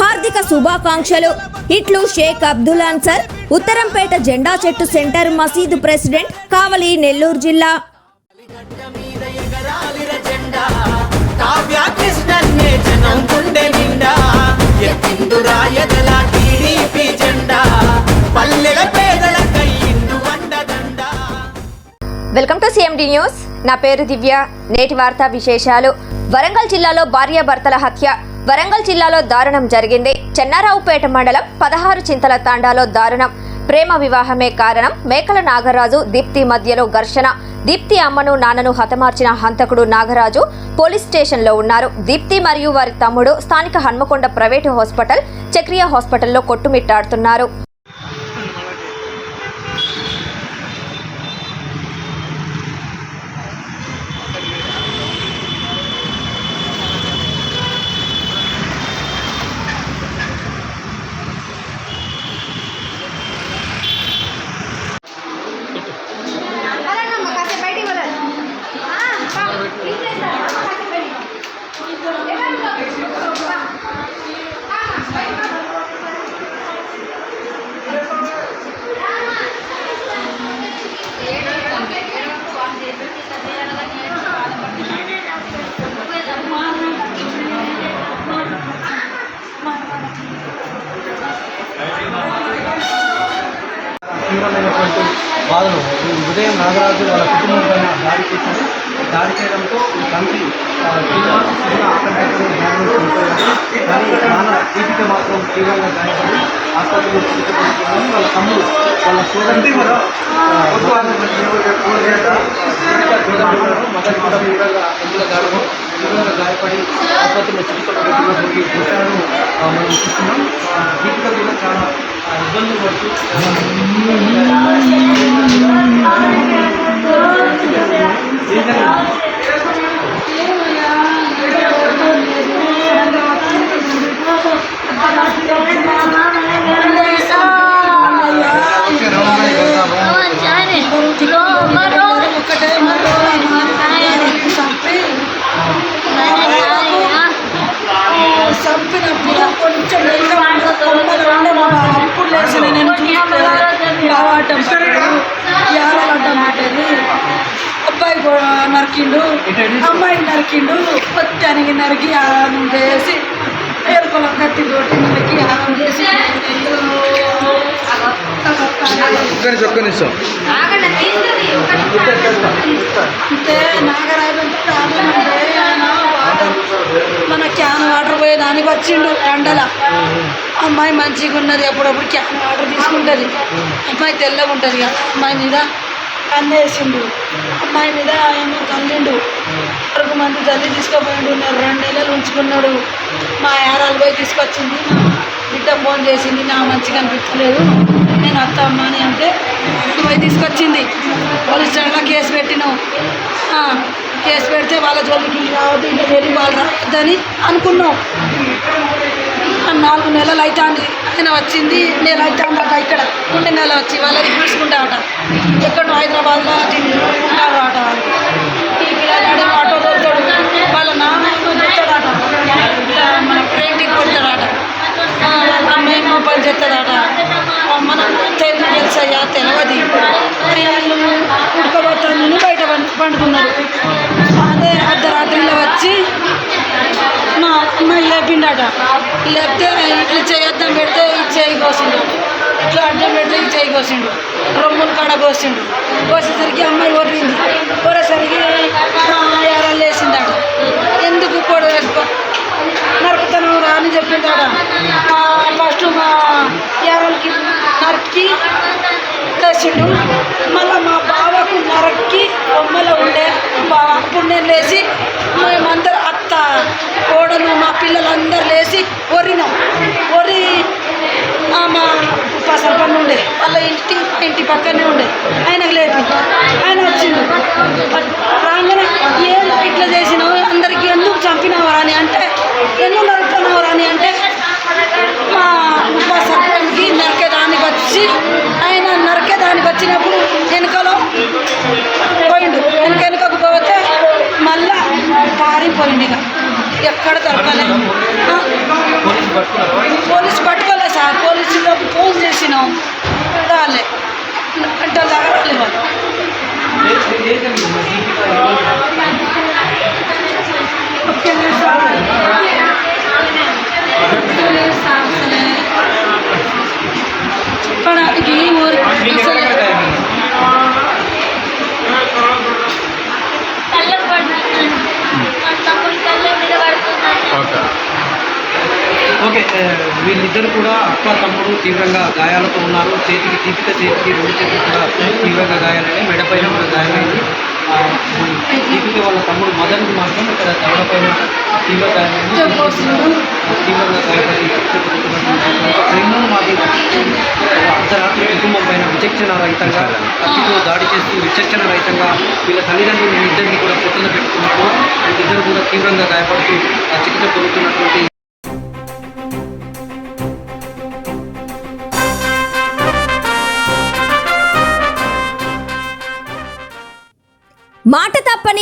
హార్దిక శుభాకాంక్షలు. ఇట్లు షేక్ అబ్దుల్ అన్సర్ ఉత్తరంపేట జెండా చెట్టు సెంటర్ మసీదు ప్రెసిడెంట్ కావలి నెల్లూరు జిల్లా. Welcome to CMD news. నా పేరు దివ్య. నేటి వార్తా విశేషాలు. వరంగల్ జిల్లాలో భార్యాభర్తల హత్య. వరంగల్ జిల్లాలో దారుణం జరిగింది. చెన్నారావుపేట మండలం పదహారు చింతల తాండాలో దారుణం. ప్రేమ వివాహమే కారణం. మేకల నాగరాజు దీప్తి మధ్యలో ఘర్షణ. దీప్తి అమ్మను నాన్నను హతమార్చిన హంతకుడు నాగరాజు పోలీస్ స్టేషన్లో ఉన్నారు. దీప్తి మరియు వారి తమ్ముడు స్థానిక హన్మకొండ ప్రైవేటు హాస్పిటల్ చక్రియ హాస్పిటల్లో కొట్టుమిట్టాడుతున్నారు. తీవ్రమైనటువంటి బాధలు. ఉదయం నాగరాజు వాళ్ళ కుటుంబం పైన దాడి చేసింది దాడి చేయడంతో ఈ తండ్రి కానీ నాన్న దీపిక మాత్రం తీవ్రంగా గాయపడి ఆసుపత్రిలో చికిత్స పొందుతున్నారు వాళ్ళ తమ్ముడు వాళ్ళ కూడా మదర్ కూడా తీవ్రంగా ఎందులో తీవ్రంగా గాయపడి ఆసుపత్రిలో చికిత్స పొందుతున్నటువంటి దృశ్యాలను ఆ, మనం చూస్తున్నాం. దీపిక కూడా చాలా ఇబ్బందులు పడుతూ ఏం నరికిండు అమ్మాయి నరికిండు మొత్తానికి నరికి ఆనం చేసి ఏరుకొలం కత్తి కొట్టి నరికి ఆనం చేసి అంటే నాగరాజు మన క్యాన్ వాటర్ పోయేదానికి వచ్చిండు ఎండల. అమ్మాయి మంచిగా ఉన్నది అప్పుడప్పుడు క్యాన్ వాటర్ తీసుకుంటుంది. అమ్మాయి తెల్లగా ఉంటుంది కదా అమ్మాయి మీద కన్నేసిండు. అమ్మాయి మీద ఏమో చల్లిండు వరకు మంది తల్లి తీసుకుపోయిండు నేను రెండు నెలలు ఉంచుకున్నాడు. మా యారాలు పోయి తీసుకొచ్చింది. బిడ్డ ఫోన్ చేసింది నా మంచిగా అనిపించలేదు. నేను అత్తమ్మ అని అంటే పోయి తీసుకొచ్చింది. పోలీస్ స్టేషన్లో కేసు పెట్టినావు కేసు పెడితే వాళ్ళ జోలికి రావద్దు ఇంకా వెళ్ళి వాళ్ళు రావద్దని అనుకున్నాం. నాలుగు నెలలు అవుతుంది తిన వచ్చింది. నేను అయితే అవుతుందట ఇక్కడ ఉండి నెల వచ్చి వాళ్ళని చూసుకుంటామట ఎక్కడ హైదరాబాద్లో ఉంటారు అట వాళ్ళు. ఆటో దొరుకుతాడు వాళ్ళ నాన్న దొరుకుతాడట మన పెయింటింగ్ కొడతాడట. ఆ, పని చేస్తాడట మన తెలుగు తెలుసయ్యా తెలియదు వీళ్ళు ఉడకబోతాను బయట పండుకున్నారు. అదే అర్ధరాత్రిలో వచ్చి మా అమ్మాయి లేపిండట లేకపోతే ఇట్లా చేయొద్దాం పెడితే ఈ చేయి కోసిండు ఇట్లా అడ్డం పెడితే ఈ చేయి కోసిండు రొమ్ములు కాడ కోసిండు కోసేసరికి అమ్మాయి ఒర్రింది. ఒరేసరికి ఎవరో వేసిందట ఎందుకు కూడా వేసుకో? నరుకుతాను రా అని చెప్పిందట. ఫస్ట్ మా ఎవరికి నరికి వేసిండు మళ్ళీ మా బావకు నరక్కి బొమ్మలో ఉండే బావ అప్పుడు నేను లేచి మేమందరం అత్త కోడలు మా పిల్లలందరూ లేచి ఒరినాం ఒరి మా పసరపన్ను ఉండే. వాళ్ళ ఇంటి ఇంటి పక్కనే ఉండే. ఆయనకు లేపి. ఆయన వచ్చిండు. రాగానే ఏం ఇట్లా చేసినావు? అందరికీ ఎందుకు చంపినావు అని అంటే ఎందుకు నరుకుతున్నావు అని అంటే మా మా సర్పంచ్కి నరికేదానికి వచ్చి ఆయన నరికేదానికి వచ్చినప్పుడు వెనుకలో పోయిండు. వెనక వెనుకకు పోతే మళ్ళా పారిపోయిండు ఇక. ఎక్కడ దొరకలే. ఆ, పోలీసు పట్టుకున్నారా? పోలీసు పట్టుకోలే సార్. పోలీసులకు ఫోన్ చేసినాం. ఓకే వీళ్ళిద్దరు కూడా అక్క తమ్ముడు తీవ్రంగా గాయాలతో ఉన్నారు. చేతికి దీపిక చేతికి రెండు చేతులు కూడా తీవ్రంగా గాయాలని మెడపైన కూడా గాయమైంది. ఆ, దీపిక వాళ్ళ తమ్ముడు మదన్కి మాత్రం ఇక్కడ దవడపైన తీవ్ర గాయమైంది. తీవ్రంగా గాయపడి ట్రైన్లో మాది అర్ధరాత్రి కుటుంబం పైన విచక్షణ రహితంగా కత్తితో దాడి చేస్తూ విచక్షణ రహితంగా వీళ్ళ తల్లిదండ్రులు ఇద్దరిని కూడా పొట్టన పెట్టుకున్నప్పుడు వీళ్ళిద్దరు కూడా తీవ్రంగా గాయపడుతూ ఆ చికిత్స పొందుతున్నటువంటి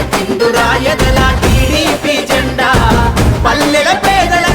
ఎత్తిందురా ఎదలా టీడీపీ జెండా. పల్లెల పేదల